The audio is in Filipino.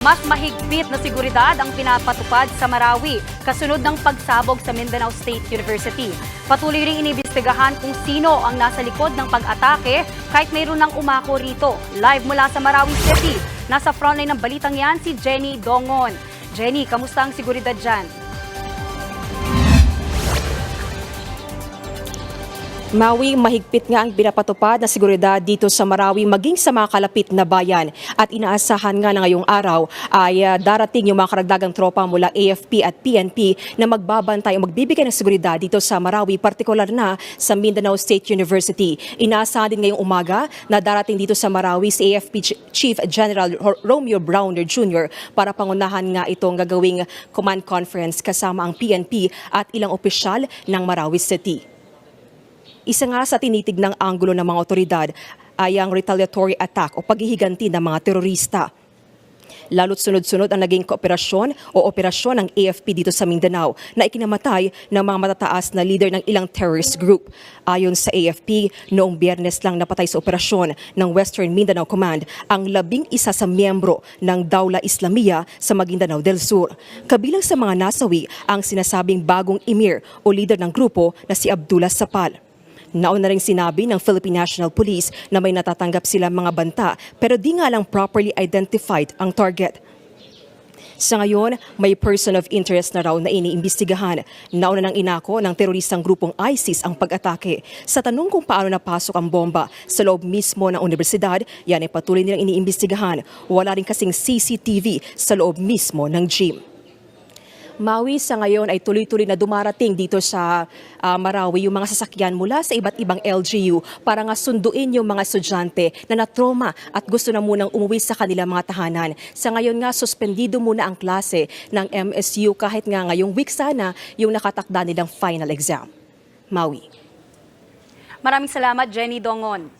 Mas mahigpit na seguridad ang pinapatupad sa Marawi kasunod ng pagsabog sa Mindanao State University. Patuloy ring inibestigahan kung sino ang nasa likod ng pag-atake kahit mayroon ng umako rito. Live mula sa Marawi City, nasa frontline ng balitang yan si Jenny Dongon. Jenny, kamusta ang seguridad dyan? Maui, mahigpit nga ang pinapatupad na seguridad dito sa Marawi maging sa mga kalapit na bayan. At inaasahan nga na ngayong araw ay ah, darating yung mga karagdagang tropa mula AFP at PNP na magbabantay o magbibigay ng seguridad dito sa Marawi, partikular na sa Mindanao State University. Inaasahan din ngayong umaga na darating dito sa Marawi si AFP Ch- Chief General Ro- Romeo Browner Jr. para pangunahan nga itong gagawing command conference kasama ang PNP at ilang opisyal ng Marawi City. Isa nga sa tinitignang anggulo ng mga otoridad ay ang retaliatory attack o paghihiganti ng mga terorista. Lalo't sunod-sunod ang naging kooperasyon o operasyon ng AFP dito sa Mindanao na ikinamatay ng mga matataas na leader ng ilang terrorist group. Ayon sa AFP, noong biyernes lang napatay sa operasyon ng Western Mindanao Command ang labing isa sa miyembro ng Dawla Islamia sa Maguindanao del Sur. Kabilang sa mga nasawi ang sinasabing bagong emir o leader ng grupo na si Abdullah Sapal. Nauna rin sinabi ng Philippine National Police na may natatanggap sila mga banta pero di nga lang properly identified ang target. Sa ngayon, may person of interest na raw na iniimbestigahan. Nauna ng inako ng teroristang grupong ISIS ang pag-atake. Sa tanong kung paano napasok ang bomba sa loob mismo ng universidad, yan ay patuloy nilang iniimbestigahan. Wala rin kasing CCTV sa loob mismo ng gym. Maui sa ngayon ay tuloy-tuloy na dumarating dito sa ah, Marawi yung mga sasakyan mula sa iba't ibang LGU para nga sunduin yung mga estudyante na natroma at gusto na munang umuwi sa kanilang mga tahanan. Sa ngayon nga, suspendido muna ang klase ng MSU kahit nga ngayong week sana yung nakatakda nilang final exam. Maui. Maraming salamat, Jenny Dongon.